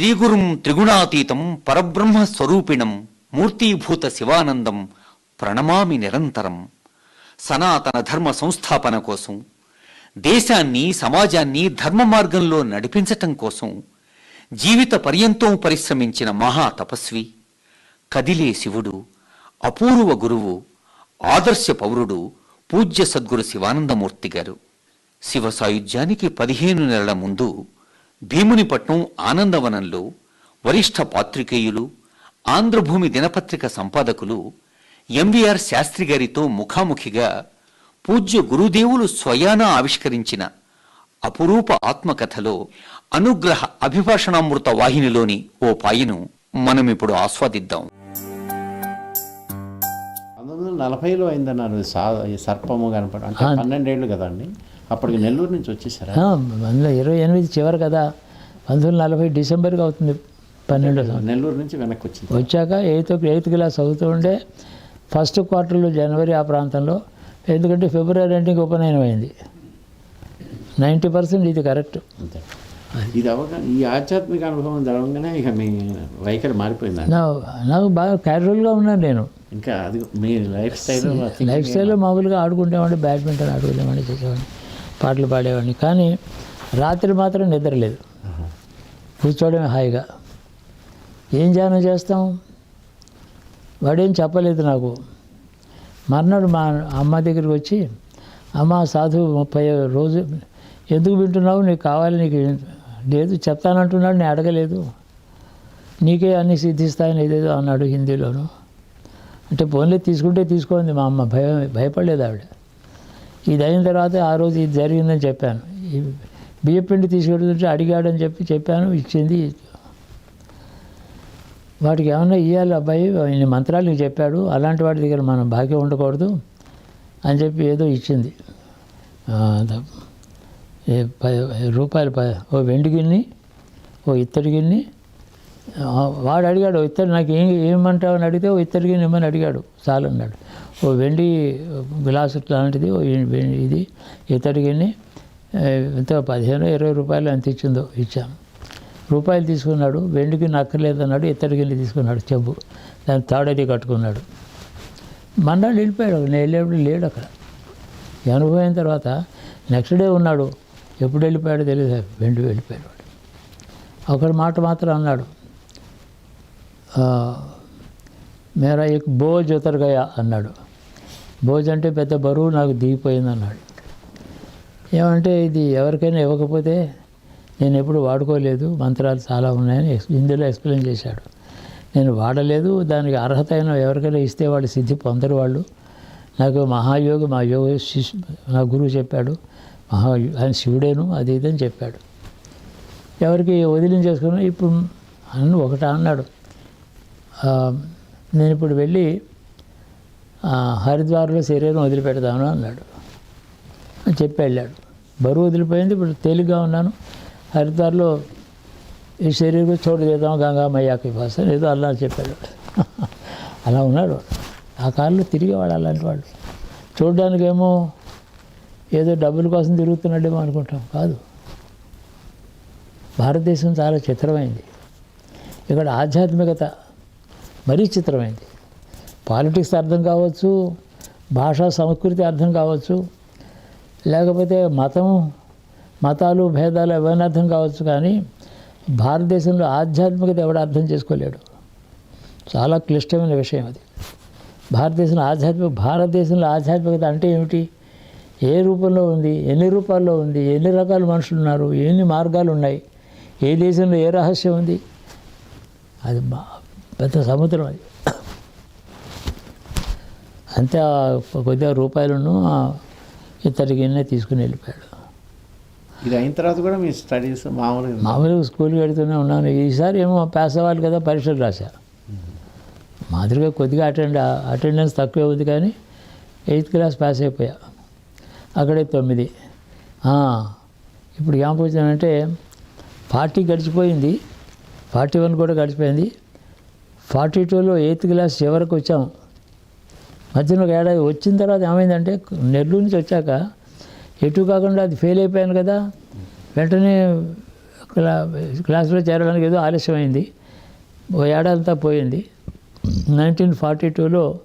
శ్రీగురుం త్రిగుణాతీతం పరబ్రహ్మ స్వరూపిణం మూర్తీభూత శివానందం ప్రణమామి నిరంతరం. సనాతన ధర్మ సంస్థాపన కోసం దేశాన్ని సమాజాన్ని ధర్మ మార్గంలో నడిపించటం కోసం జీవిత పర్యంతం పరిశ్రమించిన మహా తపస్వి కదిలే శివుడు అపూర్వ గురువు ఆదర్శ పౌరుడు పూజ్య సద్గురు శివానందమూర్తి గారు. శివ సాయుధ్యానికి పదిహేను నెలల ముందు భీమునిపట్నం ఆనందవనంలో వరిష్ఠ పాత్రికేయులు ఆంధ్రభూమి దినపత్రిక సంపాదకులు ఎంవిఆర్ శాస్త్రి గారితో ముఖాముఖిగా పూజ్య గురుదేవులు స్వయాన ఆవిష్కరించిన అపురూప ఆత్మకథలో అనుగ్రహ అభిభాషణామృత వాహినిలోని ఓ పాయను మనమిప్పుడు ఆస్వాదిద్దాం. పంతొమ్మిది వందల నలభైలో అయిందన్నారు సర్పము కనపడ అంటే పన్నెండేళ్ళు కదండి? అప్పటికి నెల్లూరు నుంచి వచ్చేసారా? అందులో ఇరవై ఎనిమిది చివరి కదా. పంతొమ్మిది వందల నలభై డిసెంబర్కి అవుతుంది. పన్నెండో నెల్లూరు నుంచి వెనక్కి వచ్చింది. వచ్చాక ఎయిత్ ఎయిత్ క్లాస్ అవుతూ ఉండే ఫస్ట్ క్వార్టర్లో జనవరి ఆ ప్రాంతంలో ఎందుకంటే ఫిబ్రవరి ఇంక ఉపనయనం అయింది నైంటీ పర్సెంట్ ఇది కరెక్ట్. అంతే. ఇది అవగా ఈ ఆధ్యాత్మిక అనుభవం జరగగానే ఇక మీ వైఖరి మారిపోయిందండి నా నాకు బాగా క్యాజువల్గా ఉన్నాను నేను. ఇంకా అది మీ లైఫ్ స్టైల్ లైఫ్ స్టైల్లో మామూలుగా ఆడుకుంటేవాడిని బ్యాడ్మింటన్ ఆడుకునేవాడిని చేసేవాడిని. పాటలు పాడేవాడిని. కానీ రాత్రి మాత్రం నిద్ర లేదు. కూర్చోవడమే హాయిగా. ఏం ధ్యానం చేస్తాం? వాడేం చెప్పలేదు నాకు. మర్నాడు మా అమ్మ దగ్గరికి వచ్చి అమ్మ సాధువు ముప్పై రోజు ఎందుకు వింటున్నావు? నీకు కావాలి నీకు లేదు చెప్తానంటున్నాడు నేను అడగలేదు. నీకే అన్ని సిద్ధిస్తాయని ఏదేదో అన్నాడు హిందీలోను. అంటే ఫోన్లే తీసుకుంటే తీసుకోండి మా అమ్మ. భయం భయపడలేదు ఆవిడ. ఇది అయిన తర్వాత ఆ రోజు ఇది జరిగిందని చెప్పాను. బియ్యపిండి తీసుకెళ్తుంటే అడిగాడని చెప్పి చెప్పాను ఇచ్చింది. వాటికి ఏమన్నా ఇవ్వాలి అబ్బాయి ఇన్ని మంత్రాలు నీకు చెప్పాడు అలాంటి వాటి దగ్గర మనం భాగ్యం ఉండకూడదు అని చెప్పి ఏదో ఇచ్చింది. రూపాయలు ప ఓ వెండి గిన్నె ఓ ఇత్తడి గిన్నె వాడు అడిగాడు ఇత్తడి నాకు ఏం ఏమంటావు అని అడిగితే ఓ ఇత్తడికి నిమ్మని ఇమ్మని అడిగాడు చాలు అన్నాడు. ఓ వెండి గ్లాసు లాంటిది ఓ ఇది ఇత్తడి గిన్నె ఎంతో పదిహేను ఇరవై రూపాయలు ఎంత ఇచ్చిందో ఇచ్చాను రూపాయలు తీసుకున్నాడు వెండికి నక్కర్లేదన్నాడు ఇతడికి తీసుకున్నాడు చెంబు దాని తాడది కట్టుకున్నాడు. మన్నాడు వెళ్ళిపోయాడు నేను వెళ్ళేప్పుడు లేడు అక్కడ. అనుభవం తర్వాత నెక్స్ట్ డే ఉన్నాడు ఎప్పుడు వెళ్ళిపోయాడో తెలియదు వెండి వెళ్ళిపోయాడు వాడు. ఒకటి మాట మాత్రం అన్నాడు మేరా ఎక్ బోజ్ ఉతరగయా అన్నాడు. బోజ్ అంటే పెద్ద బరువు నాకు దిగిపోయింది అన్నాడు. ఏమంటే ఇది ఎవరికైనా ఇవ్వకపోతే నేను ఎప్పుడు వాడుకోలేదు మంత్రాలు చాలా ఉన్నాయని ఇందులో ఎక్స్ప్లెయిన్ చేశాడు. నేను వాడలేదు దానికి అర్హత అయిన ఎవరికైనా ఇస్తే వాళ్ళు సిద్ధి పొందరు వాళ్ళు. నాకు మహాయోగి మా యోగ శిష్యు నా గురువు చెప్పాడు మహా ఆయన శివుడేను అది ఇదని చెప్పాడు. ఎవరికి వదిలించేసుకుని ఇప్పుడు అన్న ఒకట అన్నాడు. నేను ఇప్పుడు వెళ్ళి హరిద్వార్లో శరీరం వదిలిపెడతాను అన్నాడు. అని చెప్పి వెళ్ళాడు. బరువు వదిలిపోయింది ఇప్పుడు తేలిగ్గా ఉన్నాను. హరిద్వార్లో ఈ శరీరం చోటు చేద్దాం గంగా మయ్యాకి భాష ఏదో అలా చెప్పాడు. అలా ఉన్నాడు. ఆ కారులో తిరిగేవాడు అలాంటి వాళ్ళు చూడడానికేమో ఏదో డబ్బుల కోసం తిరుగుతున్నాడేమో అనుకుంటాం. కాదు. భారతదేశం చాలా చిత్రమైంది. ఇక్కడ ఆధ్యాత్మికత మరీ చిత్రమైంది. పాలిటిక్స్ అర్థం కావచ్చు భాషా సంస్కృతి అర్థం కావచ్చు లేకపోతే మతం మతాలు భేదాలు ఎవరైనా అర్థం కావచ్చు కానీ భారతదేశంలో ఆధ్యాత్మికత ఎవడు అర్థం చేసుకోలేడు. చాలా క్లిష్టమైన విషయం అది. భారతదేశంలో ఆధ్యాత్మిక భారతదేశంలో ఆధ్యాత్మికత అంటే ఏమిటి? ఏ రూపంలో ఉంది? ఎన్ని రూపాల్లో ఉంది? ఎన్ని రకాల మనుషులు ఉన్నారు? ఎన్ని మార్గాలు ఉన్నాయి? ఏ దేశంలో ఏ రహస్యం ఉంది? అది పెద్ద సముద్రం అది. అంతే కొద్దిగా రూపాయలను ఇతడి గిన్నె తీసుకుని వెళ్ళిపోయాడు. ఇది అయిన తర్వాత కూడా మీ స్టడీస్ మామూలుగా మామూలుగా స్కూల్కి వెళ్తూనే ఉన్నాను. ఈసారి ఏమో పాస్ అవ్వాలి కదా పరీక్షలు రాశా. మాదిరిగా కొద్దిగా అటెండ్ అటెండెన్స్ తక్కువే ఉంది కానీ ఎయిత్ క్లాస్ పాస్ అయిపోయా. అక్కడే తొమ్మిది. ఇప్పుడు ఏమవుతుందంటే ఫార్టీ గడిచిపోయింది. ఫార్టీ వన్ కూడా గడిచిపోయింది. ఫార్టీ టూలో ఎయిత్ క్లాస్ చివరికి వచ్చాం. మధ్యలో ఒక ఏడాది వచ్చిన తర్వాత ఏమైందంటే నెల్లూరు నుంచి వచ్చాక ఎటు కాకుండా అది ఫెయిల్ అయిపోయాను కదా. వెంటనే క్లా క్లాసులో చేరడానికి ఏదో ఆలస్యమైంది. ఓ ఏడాదంతా పోయింది. నైన్టీన్ ఫార్టీ టూలో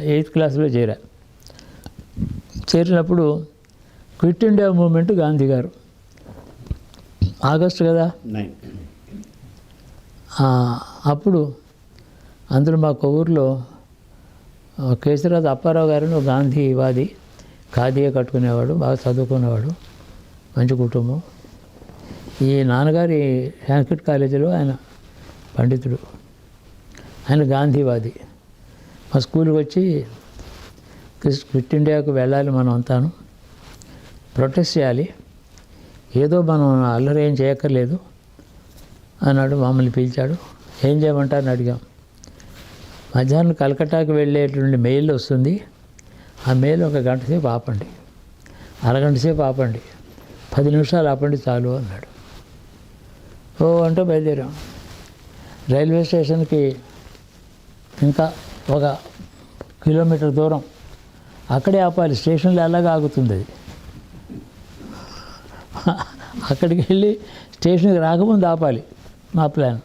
ఎయిత్ క్లాస్లో చేరా. చేరినప్పుడు క్విట్ ఇండియా మూమెంట్ గాంధీ గారు. ఆగస్టు కదా? నైన్. అప్పుడు అందులో మా ఊర్లో కేసరాజు అప్పారావు గారు గాంధీవాది ఖాదీయే కట్టుకునేవాడు బాగా చదువుకునేవాడు మంచి కుటుంబం. ఈ నాన్నగారి సాంస్కృత్ కాలేజీలో ఆయన పండితుడు. ఆయన గాంధీవాది మా స్కూల్కి వచ్చి క్రిస్- క్విట్ ఇండియాకు వెళ్ళాలి మనం అంతాను. ప్రొటెస్ట్ చేయాలి. ఏదో మనం అల్లరి ఏం చేయక్కర్లేదు. అన్నాడు మమ్మల్ని పిలిచాడు. ఏం చేయమంటారని అడిగాం. మధ్యాహ్నం కలకట్టాకి వెళ్ళేటువంటి మెయిల్ వస్తుంది. ఆ మెయిల్ ఒక గంట సేపు ఆపండి. అరగంట సేపు ఆపండి. పది నిమిషాలు ఆపండి చాలు అన్నాడు. ఓ అంటే బయలుదేరాం. రైల్వే స్టేషన్కి ఇంకా ఒక కిలోమీటర్ దూరం. అక్కడే ఆపాలి. స్టేషన్లో ఎలాగ ఆగుతుంది అది? అక్కడికి వెళ్ళి స్టేషన్కి రాకముందు ఆపాలి. మా ప్లాన్.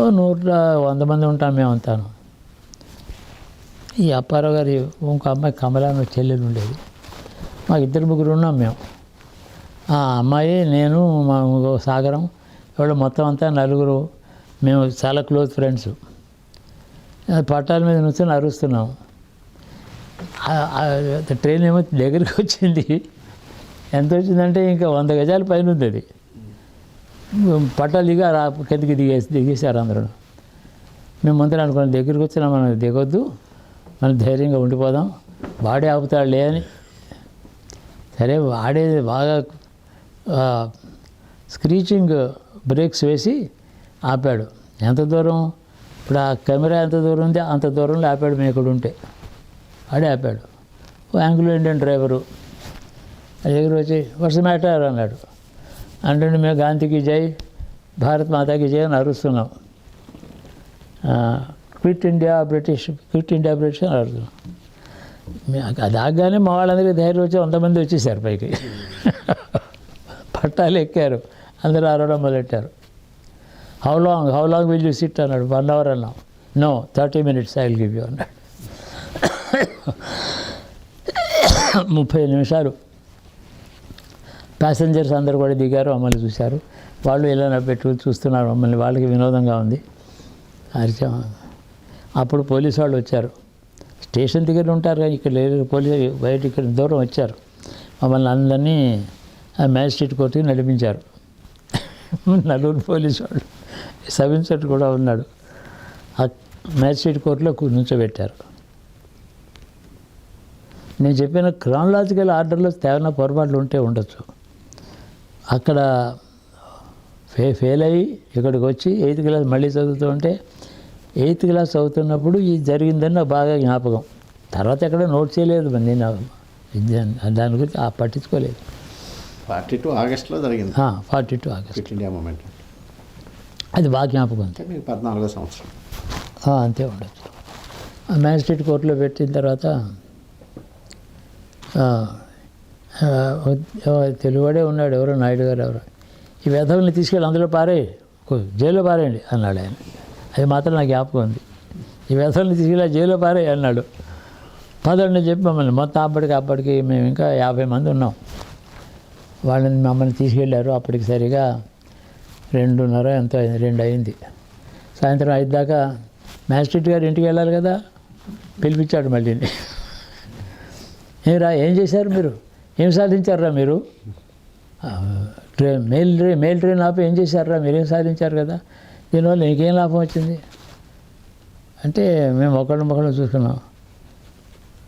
ఓ నూట వంద మంది ఉంటాం మేము అంతాను. ఈ అప్పారావు గారి ఇంకో అమ్మాయి కమలాన్ని చెల్లెలు ఉండేది. మాకు ఇద్దరు ముగ్గురు ఉన్నాం మేము. ఆ అమ్మాయి నేను మా సాగరం ఇవాళ మొత్తం అంతా నలుగురు మేము చాలా క్లోజ్ ఫ్రెండ్స్. పట్టాల మీద నుంచొని అరుస్తున్నాం. ట్రైన్ ఏమో దగ్గరికి వచ్చింది. ఎంత వచ్చిందంటే ఇంకా వంద గజాల పైన ఉంది అది. పట్టాలు దిగి రా కిందకి దిగేసి దిగేశారు అందరూ. మేము ముందర అనుకున్నాం దగ్గరికి వచ్చినా మనం దిగొద్దు మనం ధైర్యంగా ఉండిపోదాం వాడే ఆపుతాడులే అని. సరే వాడేది బాగా స్క్రీచింగ్ బ్రేక్స్ వేసి ఆపాడు. ఎంత దూరం? ఇప్పుడు ఆ కెమెరా ఎంత దూరం ఉంది? అంత దూరంలో ఆపాడు మేము ఇక్కడ ఉంటే. వాడే ఆపాడు. ఓ యాంగ్లో ఇండియన్ డ్రైవరు. దగ్గర వచ్చి వర్ష మ్యాటర్? అన్నాడు. అంటే మేము గాంధీకి జై భారత్ మాతాకి జై అని అరుస్తున్నాం. Quit India British quit India British అని అరుస్తున్నాం. మే- అది ఆగానే మా వాళ్ళందరికీ ధైర్యం వచ్చి వంద మంది వచ్చేసారు పైకి. పట్టాలు ఎక్కారు. అందరూ అరవడం మొదలెట్టారు. How long how long will you sit అన్నాడు. వన్ అవర్ అన్నాం. No thirty minutes I will give you అన్నాడు. ముప్పై నిమిషాలు. ప్యాసింజర్స్ అందరూ కూడా దిగారు మమ్మల్ని చూశారు. వాళ్ళు ఇలా పెట్టుకుని చూస్తున్నారు మమ్మల్ని వాళ్ళకి వినోదంగా ఉంది. అరిచా అప్పుడు పోలీసు వాళ్ళు వచ్చారు. స్టేషన్ దగ్గర ఉంటారు కానీ ఇక్కడ లేరు. పోలీసు బయట ఇక్కడ దూరం వచ్చారు. మమ్మల్ని అందరినీ ఆ మ్యాజిస్ట్రేట్ కోర్టుకి నడిపించారు. నలుగురు పోలీసు వాళ్ళు. సబ్ ఇన్స్పెక్టర్ కూడా ఉన్నాడు. ఆ మ్యాజిస్ట్రేట్ కోర్టులో కూర్చోబెట్టారు నేను చెప్పిన క్రానలాజికల్ ఆర్డర్లో తేవన పొరపాట్లు ఉంటే ఉండొచ్చు. అక్కడ ఫే ఫెయిల్ అయ్యి ఇక్కడికి వచ్చి ఎయిత్ క్లాస్ మళ్ళీ చదువుతూ ఉంటే ఎయిత్ క్లాస్ చదువుతున్నప్పుడు ఇది జరిగిందని నాకు బాగా జ్ఞాపకం. తర్వాత ఎక్కడ నోట్ చేయలేదు మరి నేను దాని గురించి ఆ పట్టించుకోలేదు. ఫార్టీ టూ ఆగస్ట్లో జరిగింది. Forty two August. India moment. అది బాగా జ్ఞాపకం. అంటే మీకు పద్నాలుగో సంవత్సరం. అంతే ఉండొచ్చు. మ్యాజిస్ట్రేట్ కోర్టులో పెట్టిన తర్వాత తెలుగువాడే ఉన్నాడు ఎవరో నాయుడు గారు ఎవరో. ఈ వేధవుల్ని తీసుకెళ్ళి అందులో పారే జైల్లో పారేయండి అన్నాడు ఆయన. అది మాత్రం నాకు జ్ఞాపకం ఉంది. ఈ వేధవుల్ని తీసుకెళ్ళి జైల్లో పారే అన్నాడు. పదండి చెప్పి మమ్మల్ని మొత్తం అప్పటికి అప్పటికి మేము ఇంకా యాభై మంది ఉన్నాం. వాళ్ళని మమ్మల్ని తీసుకెళ్ళారు అప్పటికి సరిగా రెండున్నర ఎంతో అయింది రెండు అయింది. సాయంత్రం ఐదు దాకా మ్యాజిస్ట్రేట్ గారు ఇంటికి వెళ్ళాలి కదా పిలిపించాడు మళ్ళీ ఏరా ఏం చేశారు మీరు? ఏం సాధించారా మీరు? Train mail train mail train ఆపి ఏం చేశారా మీరు ఏం సాధించారు కదా? దీనివల్ల నీకేం లాభం వచ్చింది? అంటే మేము ఒకళ్ళు ఒకళ్ళు చూసుకున్నాం.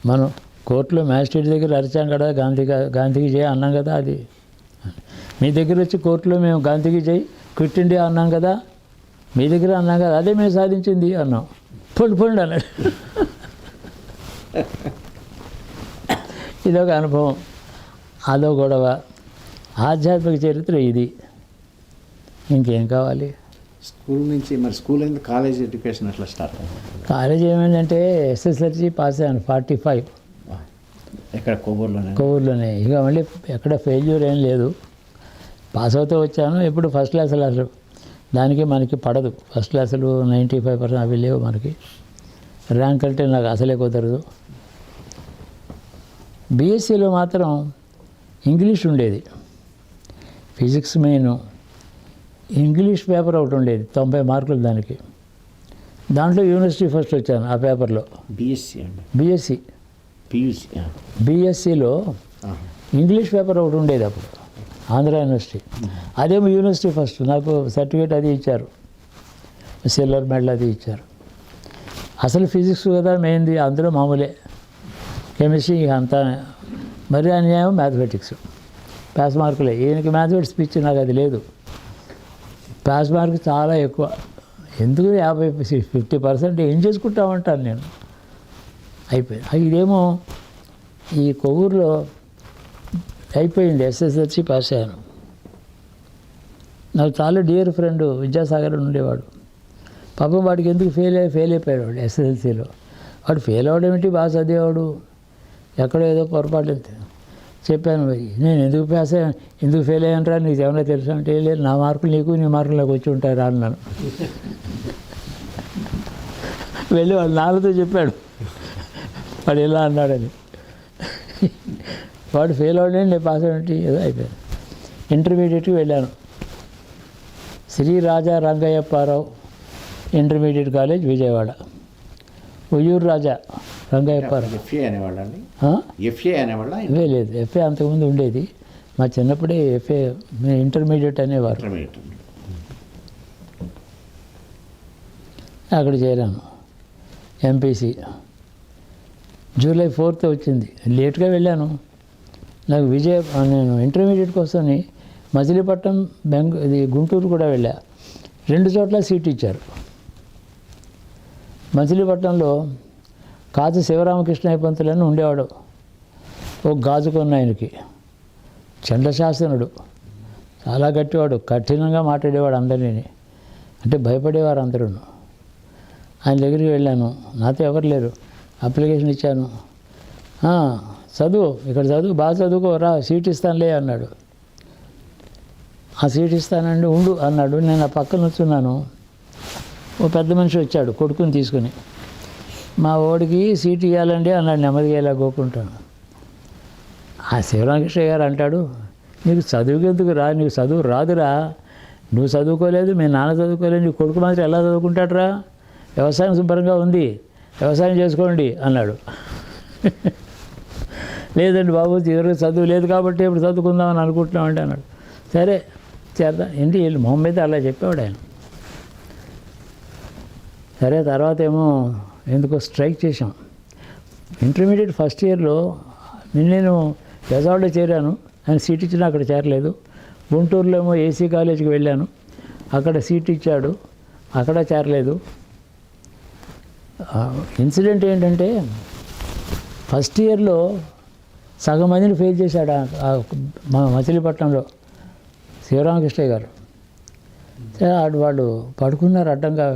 మనం కోర్టులో మ్యాజిస్ట్రేట్ దగ్గర అరిచాం కదా గాంధీ గాంధీకి జై అన్నాం కదా అది. మీ దగ్గర వచ్చి కోర్టులో మేము గాంధీకి జై క్విట్ ఇండియా అన్నాం కదా మీ దగ్గర అన్నాం కదా అదే మేము సాధించింది అన్నాం. పొండి పొండి అన్నాడు. ఇదొక అనుభవం. అదో గొడవ ఆధ్యాత్మిక చరిత్ర ఇది. ఇంకేం కావాలి? స్కూల్ నుంచి మరి స్కూల్ అయింది కాలేజ్ ఎడ్యుకేషన్ ఎట్లా స్టార్ట్ కాలేజ్ ఏమైందంటే ఎస్ఎస్ఎల్సి పాస్ అయ్యాను ఫార్టీ ఫైవ్. ఇక్కడ కొవ్వూరులోనే కోవూరులోనే. ఇక మళ్ళీ ఎక్కడ ఫెయిల్యూర్ ఏం లేదు. పాస్ అవుతూ వచ్చాను ఎప్పుడు ఫస్ట్ క్లాసులు అసలు. దానికి మనకి పడదు. ఫస్ట్ క్లాసులు నైంటీ ఫైవ్ పర్సెంట్ అవి లేవు మనకి. ర్యాంక్ అంటే నాకు అసలే కుదరదు. బీఎస్సీలో మాత్రం ఇంగ్లీష్ ఉండేది. Physics main. ఇంగ్లీష్ పేపర్ ఒకటి ఉండేది తొంభై మార్కులు దానికి. దాంట్లో యూనివర్సిటీ ఫస్ట్ వచ్చాను ఆ పేపర్లో. బిఎస్సి బీఎస్సీ పియూసి బీఎస్సీలో ఇంగ్లీష్ పేపర్ ఒకటి ఉండేది అప్పుడు ఆంధ్ర యూనివర్సిటీ. అదేమో యూనివర్సిటీ ఫస్ట్ నాకు సర్టిఫికేట్ అది ఇచ్చారు. సిల్వర్ మెడల్ అది ఇచ్చారు. అసలు ఫిజిక్స్ కదా మెయిన్ది అందులో మామూలే. కెమిస్ట్రీ అంతా మరి అన్యాయం మ్యాథమెటిక్స్ పాస్ మార్కులే ఈయనకి మ్యాథమెటిక్స్ పిచ్ నాకు అది లేదు. పాస్ మార్క్ చాలా ఎక్కువ. ఎందుకు యాభై ఫిఫ్టీ పర్సెంట్ ఏం చేసుకుంటామంటాను నేను? అయిపోయింది. ఇదేమో ఈ కొవ్వూరులో అయిపోయింది ఎస్ఎస్ఎల్సి పాస్ అయ్యాను. నాకు చాలా డియర్ ఫ్రెండ్ విద్యాసాగర్ ఉండేవాడు. పాపం వాడికి ఎందుకు ఫెయిల్ అయ్యి ఫెయిల్ అయిపోయాడు వాడు ఎస్ఎస్ఎల్సీలో వాడు ఫెయిల్ అవ్వడం ఏంటి? బాగా చదివేవాడు. ఎక్కడో ఏదో పొరపాటు చెప్పాను మరి. నేను ఎందుకు పాస్ అయ్యాను? ఎందుకు ఫెయిల్ అయ్యానరా నీకు ఏమైనా తెలుసు అంటే లేదు నా మార్కులు నీకు నీ మార్కులు నాకు వచ్చి ఉంటాయి రా అన్నాను. వెళ్ళి వాడు నాలుగుతో చెప్పాడు. వాడు ఎలా అన్నాడని. వాడు ఫెయిల్ అవడం నేను పాస్ అవ్వడం ఏదో అయిపోయాను ఇంటర్మీడియట్కి వెళ్ళాను. Shri Raja Rangayyapparao intermediate college Vijayawada. Uyyuru Raja. Rangayyapparao FA అనేవాళ్ళండి? FA అనేవాళ్ళ లేదు. ఎఫ్ఏ అంతకుముందు ఉండేది. మా చిన్నప్పుడే ఎఫ్ఏ ఇంటర్మీడియట్ అనేవారు. అక్కడ చేరాను ఎంపీసీ జూలై ఫోర్త్ వచ్చింది. లేట్గా వెళ్ళాను. నాకు విజయ నేను ఇంటర్మీడియట్ కోసం మచిలీపట్నం బెంగ ఇది గుంటూరు కూడా వెళ్ళా. రెండు చోట్ల సీట్ ఇచ్చారు. మచిలీపట్నంలో కాజు శివరామకృష్ణయ్య పంతులు ఉండేవాడు. ఓ గాజు కొన్న ఆయనకి. చండశాసనుడు చాలా గట్టివాడు కఠినంగా మాట్లాడేవాడు అందరినీ. అంటే భయపడేవారు అందరూ ఆయన దగ్గరికి వెళ్ళాను. నాతో ఎవరు లేరు. అప్లికేషన్ ఇచ్చాను. చదువు ఇక్కడ చదువు బాగా చదువుకో రా సీట్ ఇస్తానులే అన్నాడు. ఆ సీట్ ఇస్తానండి ఉండు అన్నాడు. నేను ఆ పక్కన వచ్చున్నాను ఓ పెద్ద మనిషి వచ్చాడు కొడుకుని తీసుకుని. మా ఓడికి సీట్ ఇవ్వాలండి అన్నాడు నెమ్మదిగా ఇలా గోకుంటాను. ఆ శివరామకృష్ణ గారు అంటాడు నీకు చదువుకి ఎందుకు రా నీకు చదువు రాదురా. నువ్వు చదువుకోలేదు మీ నాన్న చదువుకోలేదు నీ కొడుకు మాత్రం ఎలా చదువుకుంటాడురా? వ్యవసాయం శుభ్రంగా ఉంది వ్యవసాయం చేసుకోండి అన్నాడు. లేదండి బాబు ఇవరకు చదువు లేదు కాబట్టి ఇప్పుడు చదువుకుందామని అనుకుంటున్నామండి అన్నాడు. సరే చేద్దాం. ఏంటి వీళ్ళు మొహం మీద అలా చెప్పేవాడు ఆయన. సరే తర్వాత ఏమో ఎందుకో స్ట్రైక్ చేశాం. ఇంటర్మీడియట్ ఫస్ట్ ఇయర్లో నేను బెజవాడలో చేరాను. ఆయన సీట్ ఇచ్చినా అక్కడ చేరలేదు. గుంటూరులో ఏమో ఏసీ కాలేజీకి వెళ్ళాను. అక్కడ సీట్ ఇచ్చాడు. అక్కడ చేరలేదు. ఇన్సిడెంట్ ఏంటంటే ఫస్ట్ ఇయర్లో సగం మందిని ఫెయిల్ చేశాడు మా మచిలీపట్నంలో శివరామకృష్ణయ్య గారు. వాళ్ళు పడుకున్నారు అడ్డంగా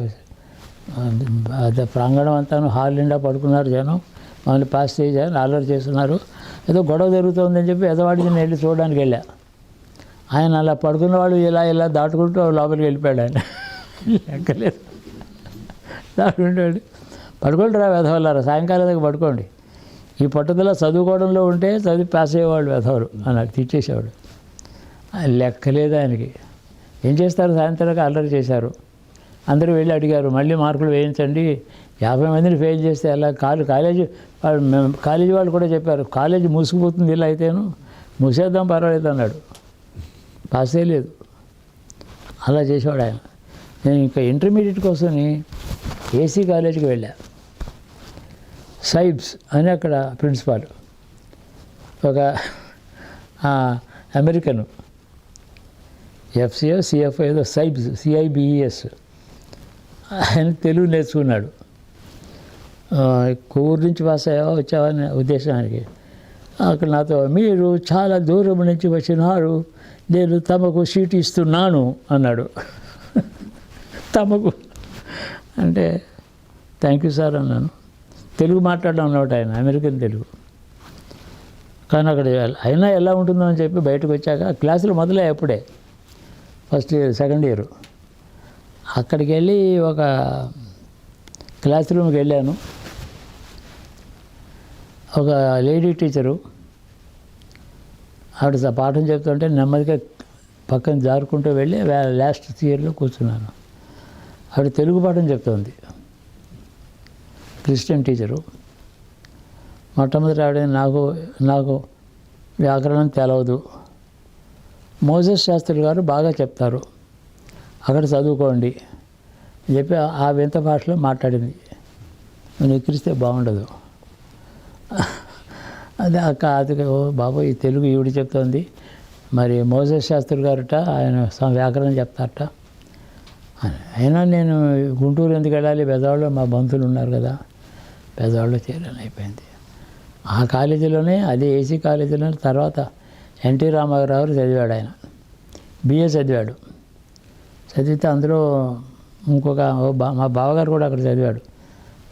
ప్రాంగణం అంతాను హాల్ నిండా పడుకున్నారు జనం. మమ్మల్ని పాస్ చేశారు అల్లరి చేస్తున్నారు. ఏదో గొడవ జరుగుతుందని చెప్పి ఎదవాడికి నేను వెళ్ళి చూడడానికి వెళ్ళా. ఆయన అలా పడుకున్నవాడు ఇలా ఇలా దాటుకుంటూ లోపలికి వెళ్ళిపోయాడు ఆయన. లెక్కలేదు. దాటుకుంటాడు. పడుకోండి రా వెధవల్లారా సాయంకాలం దగ్గర పడుకోండి. ఈ పట్టుదల చదువుకోవడంలో ఉంటే చదివి పాస్ అయ్యేవాళ్ళు వెధవరు అన్నాడు తిట్టేసేవాడు. ఆయన లెక్కలేదు ఆయనకి. ఏం చేస్తారు? సాయంత్రం అల్లరి చేశారు. అందరూ వెళ్ళి అడిగారు మళ్ళీ మార్కులు వేయించండి. యాభై మందిని ఫెయిల్ చేస్తే అలా కాలు కాలేజీ వాళ్ళు కాలేజీ వాళ్ళు కూడా చెప్పారు కాలేజీ మూసుకుపోతుంది ఇలా అయితేను మూసేద్దాం పర్వాలేదు అన్నాడు. పాస్ లేదు అలా చేసేవాడు ఆయన. నేను ఇంకా ఇంటర్మీడియట్ కోసం ఏసీ కాలేజీకి వెళ్ళా. సైబ్స్ అని అక్కడ ప్రిన్సిపాల్ ఒక అమెరికను ఎఫ్సిఓ సిఎఫ్ఓ ఏదో సైబ్స్ సిఐబిఈఎస్ ఆయన తెలుగు నేర్చుకున్నాడు. ఆ, ఊరు నుంచి పాస్ అయ్యావా వచ్చావా ఉద్దేశానికి అక్కడ నాతో మీరు చాలా దూరం నుంచి వచ్చినారు నేను తమకు సీట్ ఇస్తున్నాను అన్నాడు. తమకు అంటే థ్యాంక్ యూ సార్ అన్నాను. తెలుగు మాట్లాడడం అన్నమాట ఆయన అమెరికన్ తెలుగు. కానీ అక్కడ అయినా ఎలా ఉంటుందో అని చెప్పి బయటకు వచ్చాక క్లాసులు మొదలయ్యాయి అప్పుడే ఫస్ట్ ఇయర్ సెకండ్ ఇయర్. అక్కడికి వెళ్ళి ఒక క్లాస్ రూమ్కి వెళ్ళాను. ఒక లేడీ టీచరు ఆవిడ పాఠం చెప్తుంటే నెమ్మదిగా పక్కన జారుకుంటూ వెళ్ళి లాస్ట్ ఇయర్లో కూర్చున్నాను. ఆవిడ తెలుగు పాఠం చెప్తుంది. Christian teacher. మొట్టమొదటి ఆవిడ నాకు నాకు వ్యాకరణం తెలవదు. మోజస్ శాస్త్రి గారు బాగా చెప్తారు. అక్కడ చదువుకోండి అని చెప్పి ఆ వింత భాషలో మాట్లాడింది. నువ్వు ఎక్కిరిస్తే బాగుండదు. అదే అక్క అది ఓ బాబు ఈ తెలుగు ఈవిడ చెప్తోంది. మరి మోజస్ శాస్త్రి గారట ఆయన వ్యాకరణం చెప్తారట. అయినా నేను గుంటూరు ఎందుకు వెళ్ళాలి? పెద్దవాళ్ళు మా బంధువులు ఉన్నారు కదా పెద్దవాళ్ళు చేరాను అయిపోయింది. ఆ కాలేజీలోనే అదే ఏసీ కాలేజీలోనే తర్వాత ఎన్టీ రామారావు చదివాడు ఆయన. బిఏ చదివాడు. చదివితే అందులో ఇంకొక బా మా బావగారు కూడా అక్కడ చదివాడు.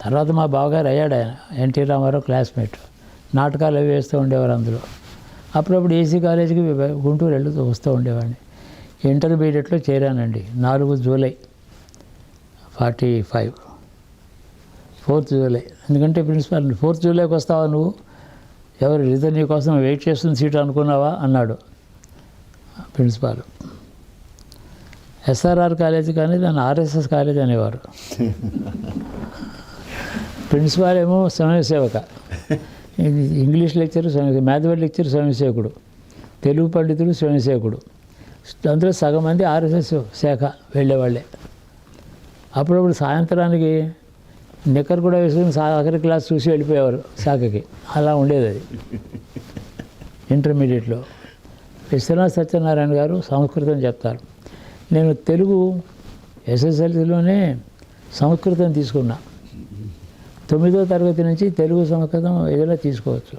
తర్వాత మా బావగారు అయ్యాడు ఆయన ఎన్టీ రామారావు క్లాస్మేట్. నాటకాలు అవి వేస్తూ ఉండేవారు అందులో. అప్పుడప్పుడు ఏసీ కాలేజీకి గుంటూరు వెళ్తూ వస్తూ ఉండేవాడిని. ఇంటర్మీడియట్లో చేరానండి నాలుగు July forty five. Fourth July. ఎందుకంటే ప్రిన్సిపాల్ ఫోర్త్ జూలైకి వస్తావా నువ్వు? ఎవరు రిజర్వ్ నీ కోసం వెయిట్ చేస్తున్న సీట్ అనుకున్నావా? అన్నాడు ప్రిన్సిపాల్. ఎస్ఆర్ఆర్ కాలేజ్ కానీ దాన్ని ఆర్ఎస్ఎస్ కాలేజ్ అనేవారు. ప్రిన్సిపాల్ ఏమో స్వయంసేవక. ఇంగ్లీష్ లెక్చర్ స్వయం మ్యాథమెటిక్స్ లెక్చర్ స్వయంసేవకుడు. తెలుగు పండితుడు స్వయంసేవకుడు. అందులో సగం మంది ఆర్ఎస్ఎస్ శాఖ వెళ్ళేవాళ్ళే. అప్పుడప్పుడు సాయంత్రానికి నిక్కర్ కూడా వేసుకుని సా- ఆఖరి క్లాస్ చూసి వెళ్ళిపోయేవారు శాఖకి. అలా ఉండేది అది. ఇంటర్మీడియట్లో. విశ్వనాథ్ సత్యనారాయణ గారు సంస్కృతం చెప్తారు. నేను తెలుగు ఎస్ఎస్ఎల్సిలోనే సంస్కృతం తీసుకున్నా. తొమ్మిదో తరగతి నుంచి తెలుగు సంస్కృతం ఏదైనా తీసుకోవచ్చు.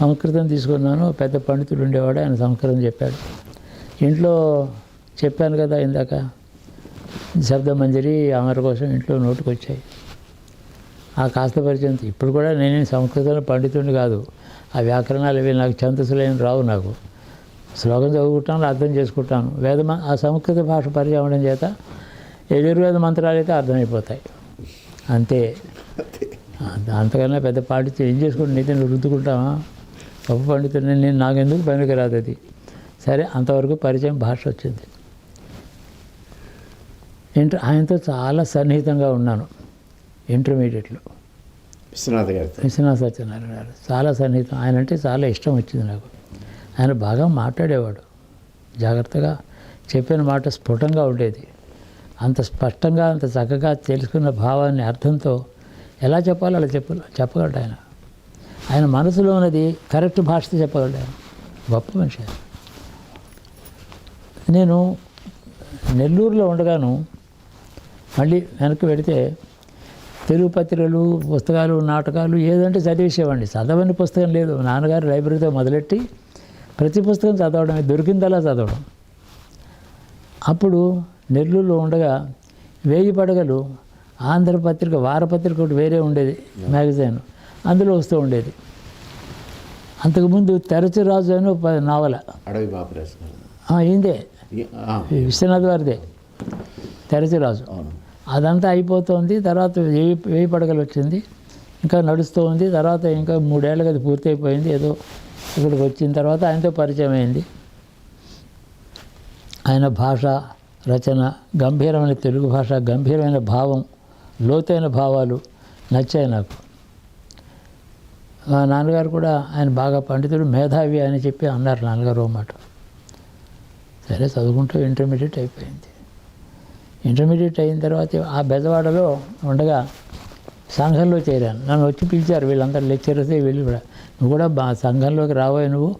సంస్కృతం తీసుకున్నాను పెద్ద పండితుడు ఉండేవాడు ఆయన సంస్కృతం చెప్పాడు. ఇంట్లో చెప్పాను కదా ఇందాక శబ్దమంజరి ఆమెర కోసం ఇంట్లో నోటుకు వచ్చాయి ఆ కాస్త పరిచయం ఇప్పుడు కూడా నేనేం సంస్కృతంలో పండితుడిని కాదు. ఆ వ్యాకరణాలు ఇవి నాకు ఛందస్సులేం రావు నాకు. శ్లోకం చదువుకుంటాను అర్థం చేసుకుంటాను. వేద ఆ సంస్కృత భాష పరిచయం అవడం చేత యజుర్వేద మంత్రాలు అయితే అర్థమైపోతాయి. అంతే. అంత- అంతకన్నా పెద్ద పాండిత్యం ఏం చేసుకుంటే నీతి నువ్వు రుద్దుకుంటావా? గొప్ప పండితుడు నేను నాకెందుకు పనికి రాదు అది. సరే అంతవరకు పరిచయం భాష వచ్చింది. ఇంటర్ ఆయనతో చాలా సన్నిహితంగా ఉన్నాను ఇంటర్మీడియట్లో. విశ్వనాథ్ గారితో. విశ్వనాథ సత్యనారాయణ గారు చాలా సన్నిహితం. ఆయన అంటే చాలా ఇష్టం వచ్చింది నాకు. ఆయన బాగా మాట్లాడేవాడు. జాగ్రత్తగా చెప్పిన మాట స్ఫుటంగా ఉండేది. అంత స్పష్టంగా అంత చక్కగా తెలుసుకున్న భావాన్ని అర్థంతో ఎలా చెప్పాలో అలా చెప్ప చెప్పగలడు ఆయన. ఆయన మనసులో ఉన్నది కరెక్ట్ భాషతో చెప్పగలడు ఆయన. గొప్ప మనిషి నేను నెల్లూరులో ఉండగాను మళ్ళీ వెనక్కి పెడితే తెలుగు పత్రికలు పుస్తకాలు నాటకాలు ఏదంటే చదివేసేవాడిని. చదవని పుస్తకం లేదు. నాన్నగారు లైబ్రరీతో మొదలెట్టి ప్రతి పుస్తకం చదవడం దొరికిందలా చదవడం. అప్పుడు నెల్లూరులో ఉండగా వేయి పడగలు ఆంధ్రపత్రిక వారపత్రిక ఒకటి వేరే ఉండేది మ్యాగజైన్. అందులో వస్తూ ఉండేది. అంతకుముందు తెరచిరాజు అని ఒక నావల. అడవి ఈ- ఆ, విశ్వనాథ్ వారిదే. తెరచిరాజు అదంతా అయిపోతుంది తర్వాత వేయి వేయి పడగలు వచ్చింది ఇంకా నడుస్తూ ఉంది తర్వాత ఇంకా మూడేళ్ళకి అది పూర్తి అయిపోయింది ఏదో ఇక్కడికి వచ్చిన తర్వాత ఆయనతో పరిచయం అయింది. ఆయన భాష రచన గంభీరమైన తెలుగు భాష గంభీరమైన భావం లోతైన భావాలు నచ్చాయి నాకు. మా నాన్నగారు కూడా ఆయన బాగా పండితుడు మేధావి అని చెప్పి అన్నారు నాన్నగారు మాట. సరే చదువుకుంటూ ఇంటర్మీడియట్ అయిపోయింది. ఇంటర్మీడియట్ అయిన తర్వాత ఆ బెజవాడలో ఉండగా సంఘంలో చేరాను. నన్ను వచ్చి పిలిచారు వీళ్ళందరూ లెక్చరర్స్ వీళ్ళు కూడా. నువ్వు కూడా మా సంఘంలోకి రాబోయే నువ్వు.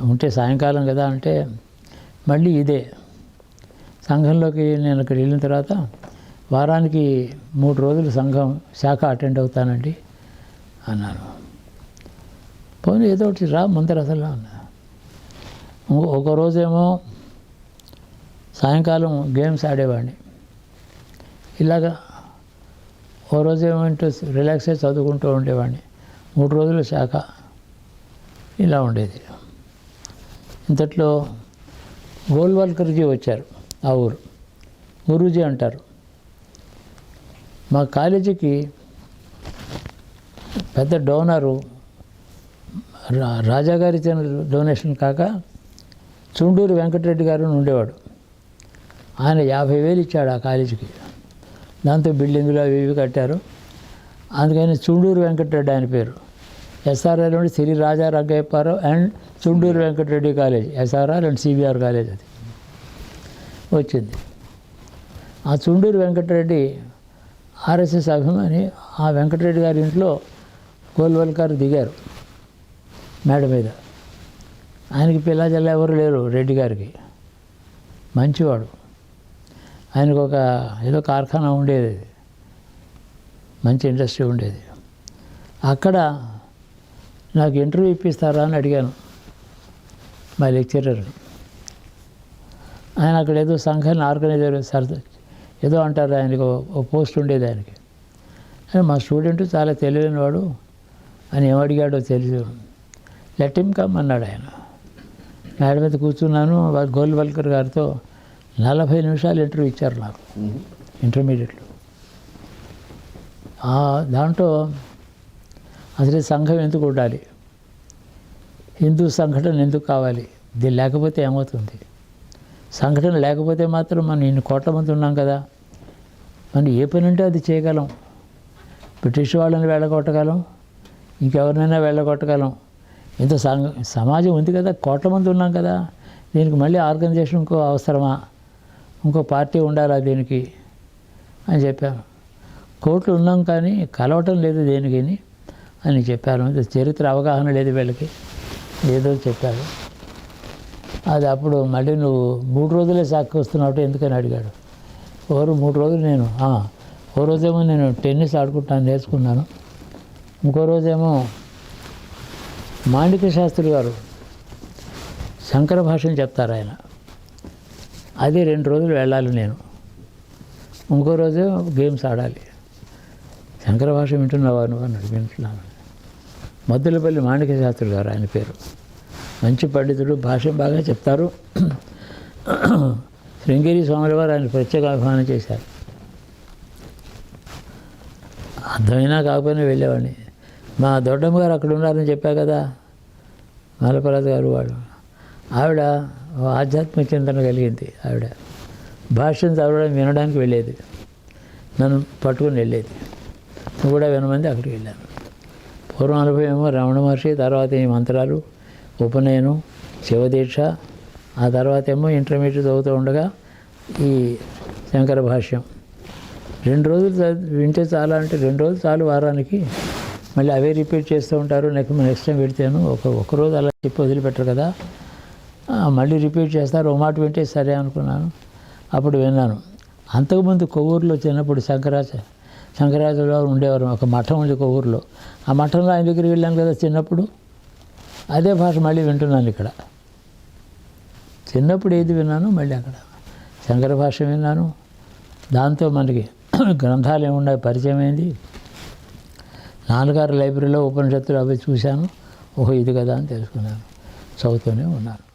ఉంటే సాయంకాలం కదా అంటే మళ్ళీ ఇదే. సంఘంలోకి నేను అక్కడ వెళ్ళిన తర్వాత వారానికి మూడు రోజులు సంఘం శాఖ అటెండ్ అవుతానండి అన్నాను. పోనీ ఏదో ఒకటి రా ముందర అసలు అన్నా. ఒక రోజేమో సాయంకాలం గేమ్స్ ఆడేవాడిని. ఇలాగా ఓ రోజు ఏమంటే రిలాక్స్ అయ్యి చదువుకుంటూ ఉండేవాడిని. మూడు రోజులు శాఖ. ఇలా ఉండేది. ఇంతట్లో గోల్వాల్కర్జీ వచ్చారు ఆ ఊరు. గురూజీ అంటారు. మా కాలేజీకి పెద్ద డోనరు రా- రాజాగారి ఇచ్చిన డొనేషన్ కాక చుండూరు వెంకటరెడ్డి గారు ఉండేవాడు. ఆయన యాభై వేలు ఇచ్చాడు ఆ కాలేజీకి. దాంతో బిల్డింగులు అవి ఇవి కట్టారు. అందుకని చుండూరు వెంకటరెడ్డి ఆయన పేరు. ఎస్ఆర్ఆర్ నుండి Siri Raja Rangayyapparao and Chunduru Venkatareddy college SRR and CBR college అది. వచ్చింది. ఆ చుండూరు వెంకటరెడ్డి ఆర్ఎస్ఎస్ అభిమాని ఆ వెంకటరెడ్డి గారి ఇంట్లో గోల్వల్కర్ దిగారు మేడ మీద. ఆయనకి పిల్లజల్ల ఎవరు లేరు రెడ్డి గారికి. మంచివాడు. ఆయనకు ఒక ఏదో కార్ఖానా ఉండేది. మంచి ఇండస్ట్రీ ఉండేది. అక్కడ నాకు ఇంటర్వ్యూ ఇప్పిస్తారా అని అడిగాను. మా లెక్చరర్ని ఆయన అక్కడ ఏదో సంఘాన్ని ఆర్గనైజర్ సర్ ఏదో అంటారు ఆయనకు ఓ పోస్ట్ ఉండేది ఆయనకి. ఆయన మా స్టూడెంట్ చాలా తెలివైన వాడు అని ఏమడిగాడో తెలియదు లెట్ హిమ్ కమ్ అన్నాడు ఆయన. మేడ మీద కూర్చున్నాను గోల్వల్కర్ గారితో నలభై నిమిషాలు ఇంటర్వ్యూ ఇచ్చారు నాకు. ఇంటర్మీడియట్లో. దాంట్లో అసలు సంఘం ఎందుకు ఉండాలి? హిందూ సంఘటన ఎందుకు కావాలి? ఇది లేకపోతే ఏమవుతుంది? సంఘటన లేకపోతే మాత్రం మనం ఇన్ని కోట్ల మంది ఉన్నాం కదా. మనం ఏ పని ఉంటే అది చేయగలం. బ్రిటిష్ వాళ్ళని వెళ్ళగొట్టగలం. ఇంకెవరినైనా వెళ్ళగొట్టగలం. ఇంత సంఘ సమాజం ఉంది కదా కోట్ల మంది ఉన్నాం కదా. దీనికి మళ్ళీ ఆర్గనైజేషన్ ఇంకో అవసరమా? ఇంకో పార్టీ ఉండాలా దీనికి? అని చెప్పాను కోట్లు ఉన్నాం కానీ కలవటం లేదు దేనికిని. అని చెప్పారు. చరిత్ర అవగాహన లేదు వీళ్ళకి. ఏదో చెప్పారు. అది అప్పుడు మళ్ళీ నువ్వు మూడు రోజులే సాక్కి వస్తున్నావు ఎందుకని అడిగాడు. ఓరు మూడు రోజులు నేను ఓ రోజేమో నేను టెన్నిస్ ఆడుకుంటాను నేర్చుకున్నాను. ఇంకో రోజేమో మాండిక శాస్త్రి గారు శంకర భాషను చెప్తారు ఆయన. అది రెండు రోజులు వెళ్ళాలి నేను. ఇంకో రోజు గేమ్స్ ఆడాలి. శంకర భాష వింటున్నావా నువ్వు అన్నాడు వింటున్నాను మద్దులపల్లి మాణిక శాస్త్రి గారు ఆయన పేరు. మంచి పండితుడు భాష బాగా చెప్తారు. శృంగేరి స్వాముల వారు ఆయన ప్రత్యేక ఆహ్వానం చేశారు. అర్థమైనా కాకపోయినా వెళ్ళేవాడిని. మా దొడ్డమ్మ గారు అక్కడ ఉన్నారని చెప్పా కదా మాలపరాజు గారు వాడు ఆవిడ ఓ ఆధ్యాత్మిక చింతన కలిగింది ఆవిడ. భాషను చదవడం వినడానికి వెళ్ళేది. నన్ను పట్టుకుని వెళ్ళేది. నువ్వు కూడా వినమంది అక్కడికి వెళ్ళాను. పూర్వం అనుభవం ఏమో రమణ మహర్షి తర్వాత ఈ మంత్రాలు ఉపనయనం శివదీక్ష ఆ తర్వాత ఏమో ఇంటర్మీడియట్ చదువుతూ ఉండగా ఈ శంకర భాష్యం. రెండు రోజులు వింటే చాలా అంటే రెండు రోజులు చాలు వారానికి. మళ్ళీ అవే రిపీట్ చేస్తూ ఉంటారు. నెక్స్ట్ నెక్స్ట్ టైం పెడితేను ఒక ఒకరోజు అలా చెప్పి వదిలిపెట్టరు కదా. మళ్ళీ రిపీట్ చేస్తారు. ఓ మాట వింటే సరే అనుకున్నాను. అప్పుడు విన్నాను. అంతకుముందు కొవ్వూరులో చిన్నప్పుడు శంకరాచ శంకరాచార్య ఉండేవారు ఒక మఠం ఉంది ఒక ఊరిలో. ఆ మఠంలో ఆయన దగ్గరికి వెళ్ళాను కదా చిన్నప్పుడు. అదే భాష మళ్ళీ వింటున్నాను ఇక్కడ. చిన్నప్పుడు ఏది విన్నాను మళ్ళీ అక్కడ. శంకర భాష విన్నాను. దాంతో మనకి గ్రంథాలు ఏమున్నాయి పరిచయం అయింది. నాన్నగారు లైబ్రరీలో ఉపనిషత్తులు అవి చూశాను. ఓహో ఇది కదా అని తెలుసుకున్నాను. చదువుతూనే ఉన్నాను.